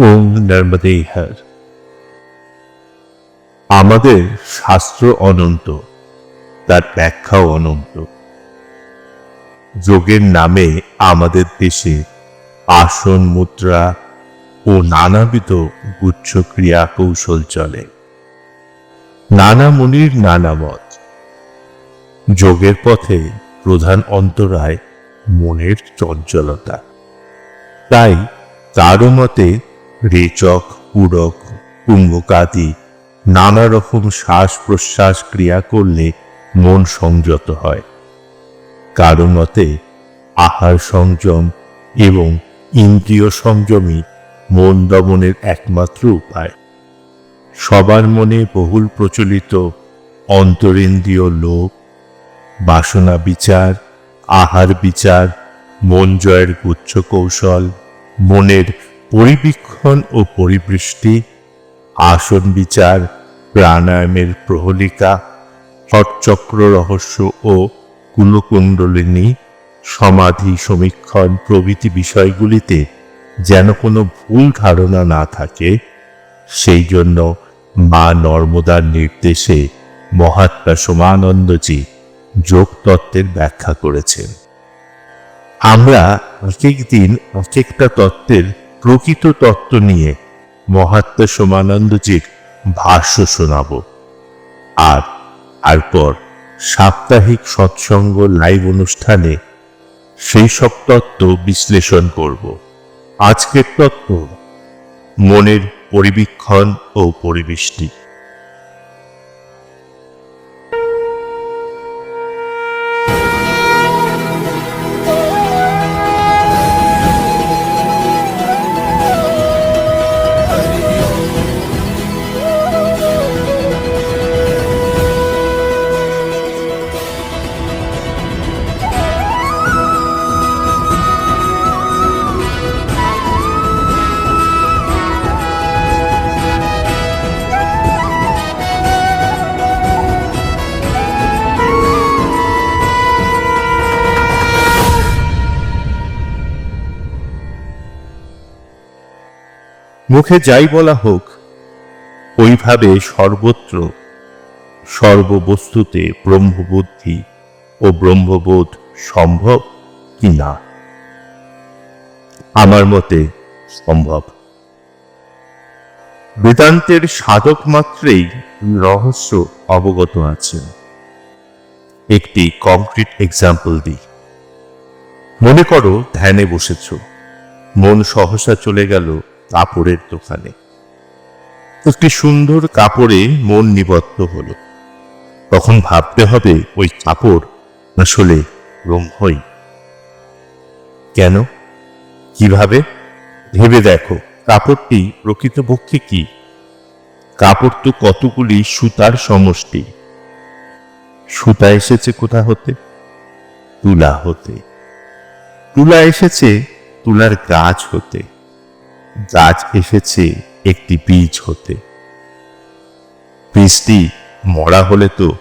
ওম নর্মদে হর। আমাদের শাস্ত্র অনন্ত, তার ব্যাখ্যাও অনন্ত। যোগের নামে আমাদের দেশে আসন, মুদ্রা ও নানাবিধ গুচ্ছ ক্রিয়া কৌশল চলে। নানা মুনির, নানা মত। যোগের পথে প্রধান অন্তরায় মনের চঞ্চলতা। তাই তারও মতে রেচক, পূরক কুম্ভকাদি নানা রকম শ্বাস প্রশ্বাস ক্রিয়া করলে মন সংযত হয়। কারও মতে আহার সংযম এবং ইন্দ্রিয় সংযমই মন দমনের একমাত্র উপায়। সবার মনে বহুল প্রচলিত অন্তরেন্দ্রিয় লোভ, বাসনা বিচার, আহার বিচার, মন জয়ের গুচ্ছ কৌশল, মনের পরিবীক্ষণ ও পরিবৃষ্টি, আসন বিচার, প্রাণায়ামের প্রহলিকা, হটচক্র রহস্য ও কুলকুণ্ডলিনী সমাধি, সমীক্ষণ প্রভৃতি বিষয়গুলিতে যেন কোনো ভুল ধারণা না থাকে, সেই জন্য মা নর্মদার নির্দেশে মহাত্মা সোমানন্দজি যোগ তত্ত্বের ব্যাখ্যা করেছেন। আমরা এক এক দিন এক একটা তত্ত্বের প্রকৃত তত্ত্ব নিয়ে মহাত্মা সোমানন্দজির ভাষ্য শোনাব। আর তারপর সাপ্তাহিক সৎসঙ্গ লাইভ অনুষ্ঠানে সেই সব তত্ত্ব বিশ্লেষণ করব। আজকের তত্ত্ব মনের পরিবীক্ষণ ও পরিবৃষ্টি। মুখে যাই বলা হোক, ওইভাবে সর্বত্র, সর্ববস্তুতে ব্রহ্মবুদ্ধি ও ব্রহ্মবোধ সম্ভব কি না? আমার মতে সম্ভব। বেদান্তের সাধক মাত্রেই রহস্য অবগত আছেন একটি কংক্রিট এক্সাম্পল দিই। মনে করো ধ্যানে বসেছ, মন সহসা চলে গেল কাপড়ের দোকানে। একটি সুন্দর কাপড়ে মন নিবদ্ধ হলো। তখন ভাবতে হবে, ওই কাপড় আসলে ব্রহ্মই। কেন? কীভাবে? ভেবে দেখো, কাপড়টি প্রকৃতপক্ষে কি? কাপড় তো কতগুলি সুতার সমষ্টি। সুতা এসেছে কোথা হতে? তুলা হতে। তুলা এসেছে তুলার গাছ হতে। গাছ এসেছে একটি বীজ হতে। বীজটি মরা হলে তো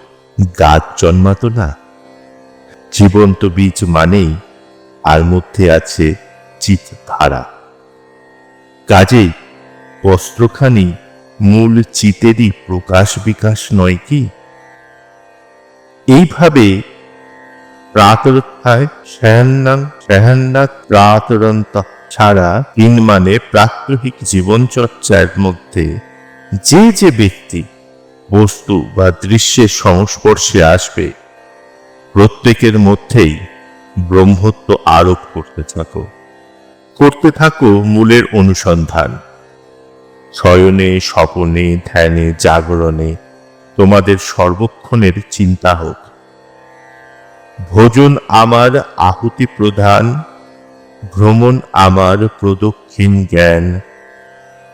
গাছ জন্মাতো না। জীবন্ত বীজ মানেই আর মধ্যে আছে চিতধারা। কাজেই বস্ত্রখানি মূল চিতেরই প্রকাশ বিকাশ নয় কি? এইভাবে প্রাতরত্থায় শয়ন্নাং শয়ন্নাত প্রাতরন্ত ছাড়া তিন মানে প্রাত্যহিক জীবনচর্চার মধ্যে যে যে ব্যক্তি, বস্তু বা দৃশ্যের সংস্পর্শে আসবে, প্রত্যেকের মধ্যেই ব্রহ্মত্ব আরোপ করতে থাকো। করতে থাকো মূলের অনুসন্ধান। শয়নে, স্বপনে, ধ্যানে, জাগরণে তোমাদের সর্বক্ষণের চিন্তা হোক। ভোজন আমার আহুতি প্রধান ভ্রমণ আমার প্রদক্ষিণ জ্ঞান,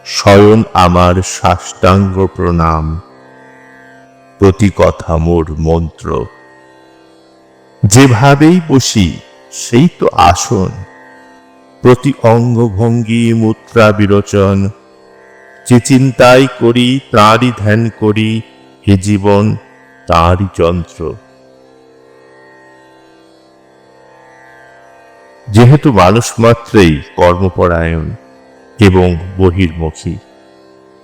শয়ন আমার সাষ্টাঙ্গ প্রণাম। প্রতি কথা মোর মন্ত্র। যেভাবেই বসি, সেই তো আসন। প্রতি অঙ্গভঙ্গি মুদ্রা বিরোচন। যে চিন্তাই করি, তাঁরই ধ্যান করি হে জীবন তাঁরই যন্ত্র। যেহেতু মানুষ মাত্রেই কর্মপরায়ণ এবং বহির্মুখী,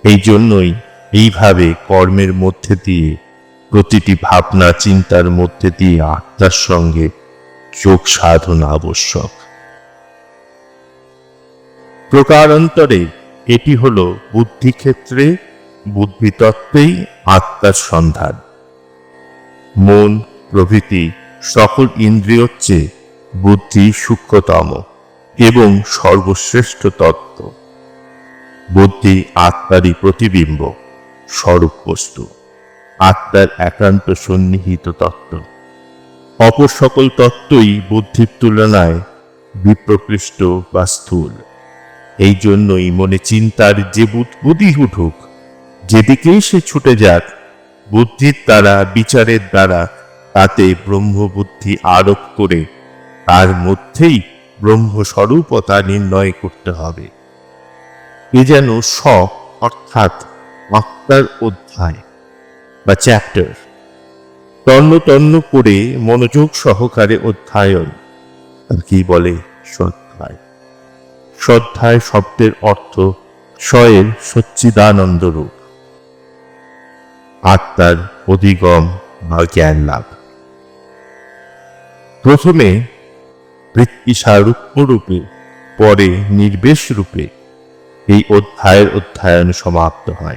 এই জন্যই এইভাবে কর্মের মধ্যে দিয়ে প্রতিটি ভাবনা চিন্তার মধ্যে দিয়ে আত্মার সঙ্গে যোগ সাধনা আবশ্যক। প্রকারান্তরে এটি হল বুদ্ধিক্ষেত্রে, বুদ্ধিতত্ত্বেই আত্মার সন্ধান। মন, প্রভৃতি সকল ইন্দ্রিয়র চেয়ে বুদ্ধি সূক্ষ্মতম এবং সর্বশ্রেষ্ঠ তত্ত্ব। বুদ্ধি আত্মারই প্রতিবিম্ব, স্বরূপ বস্তু। আত্মার একান্ত সন্নিহিত তত্ত্ব। অপর সকল তত্ত্বই বুদ্ধির তুলনায় বিপ্রকৃষ্ট বা স্থূল। এই জন্যই মনে চিন্তার যে বুদ্ধি উঠুক, যেদিকেই সে ছুটে যাক, বুদ্ধির দ্বারা, বিচারের দ্বারা, তাতে ব্রহ্মবুদ্ধি আরোপ করে তার মধ্যেই ব্রহ্মস্বরূপতা নির্ণয় করতে হবে। এ যেন স অর্থাৎ আত্মার অধ্যায় বা চ্যাপ্টার তন্ন তন্ন করে মনোযোগ সহকারে অধ্যায়ন কি বলে শ্রদ্ধায়। শ্রদ্ধায় শব্দের অর্থ স্বয়ের সচ্চিদানন্দ রূপ। আত্মার অধিগম বা জ্ঞান লাভ। প্রথমে বৃত্তিসারূপ্য রূপে পরে নির্বেশ রূপে এই অধ্যায়ের অধ্যায়ন সমাপ্ত হয়।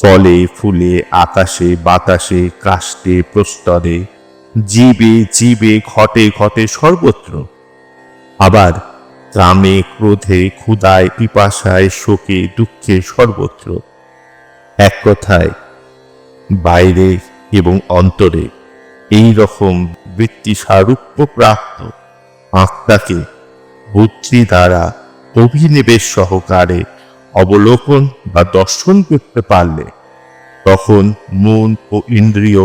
ফলে, ফুলে, আকাশে, বাতাসে কাষ্টে প্রস্তরে, জীবে জীবে, ঘটে ঘটে সর্বত্র। আবার কামে ক্রোধে ক্ষুদায় পিপাসায়, শোকে, দুঃখে সর্বত্র। এক কথায়, বাইরে এবং অন্তরে এই রকম বৃত্তি সারূপ্য প্রাপ্ত আত্মাকে বুদ্ধি দ্বারা অভিনিবেশ সহকারে অবলোকন বা দর্শন করতে পারলে তখন মন ও ইন্দ্রিয়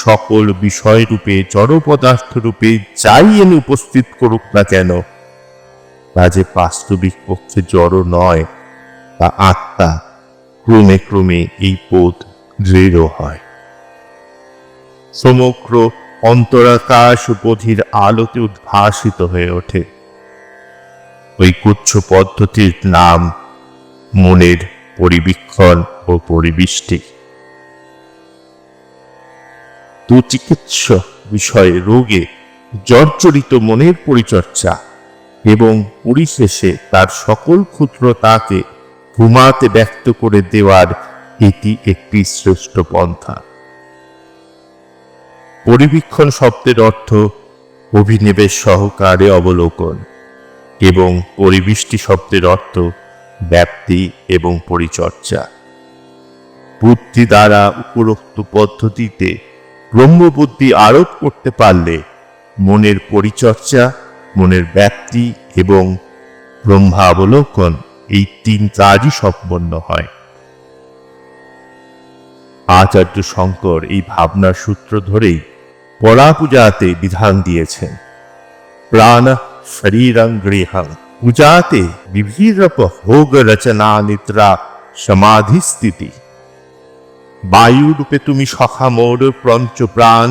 সকল বিষয় রূপে জড় পদার্থ রূপে যাই এনে উপস্থিত করুক না কেন, তা যে বাস্তবিক পক্ষে জড় নয়, তা আত্মা ক্রমে ক্রমে এই বোধ দৃঢ় হয়। সমগ্র অন্তরাকাশ বোধির আলোতে উদ্ভাসিত হয়ে ওঠে। ওই কুচ্ছ পদ্ধতির নাম মনের পরিবীক্ষণ ও পরিবৃষ্টি। দু চিকিৎসা বিষয়ে রোগে জর্জরিত মনের পরিচর্যা এবং পরিশেষে তার সকল ক্ষুদ্রতাকে ঘুমাতে ব্যক্ত করে দেওয়ার এটি একটি শ্রেষ্ঠ পন্থা। পরিবীক্ষণ শব্দের অর্থ অভিনিবেশ সহকারে অবলোকন এবং পরিবৃষ্টি শব্দের অর্থ ব্যাপ্তি এবং পরিচর্যা। বুদ্ধি দ্বারা উপরোক্ত পদ্ধতিতে ব্রহ্মবুদ্ধি আরোপ করতে পারলে মনের পরিচর্যা, মনের ব্যাপ্তি এবং ব্রহ্মাবলোকন এই তিন কাজই সম্পন্ন হয়। আচার্য শঙ্কর এই ভাবনার সূত্র ধরেই পড়া পূজাতে বিধান দিয়েছেন প্রাণ শরীরং গৃহং। পূজাতে বিভিন্ন ভোগ রচনা নিদ্রা সমাধি স্থিতি বায়ু রূপে তুমি সখা মোর প্রাণ।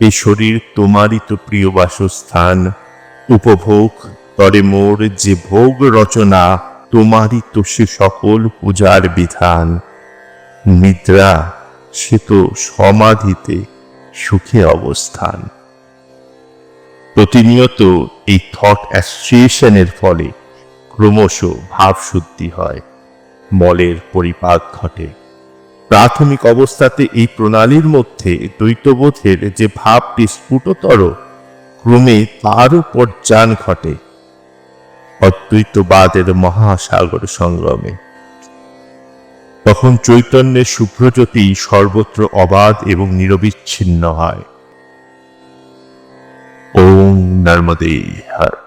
এ শরীর তোমারই তো প্রিয় বাসস্থান। উপভোগ তরে মোর যে ভোগ রচনা, তোমারই তো সে সকল পূজার বিধান। নিদ্রা সে তো সমাধিতে সুখে অবস্থান। প্রতিনিয়ত এই থট অ্যাসোসিয়েশনের ফলে ক্রমশ ভাবশুদ্ধি হয়, মলের পরিপাক ঘটে। প্রাথমিক অবস্থাতে এই প্রণালীর মধ্যে দ্বৈতবোধের যে ভাবটি স্ফুটতর, ক্রমে তার উপর যান ঘটে। অদ্বৈতবাদের মহাসাগর সংগ্রামে তখন চৈতন্যের শুভ্রজ্যোতি সর্বত্র অবাধ এবং নিরবিচ্ছিন্ন হয়। ওম নর্মদে হর।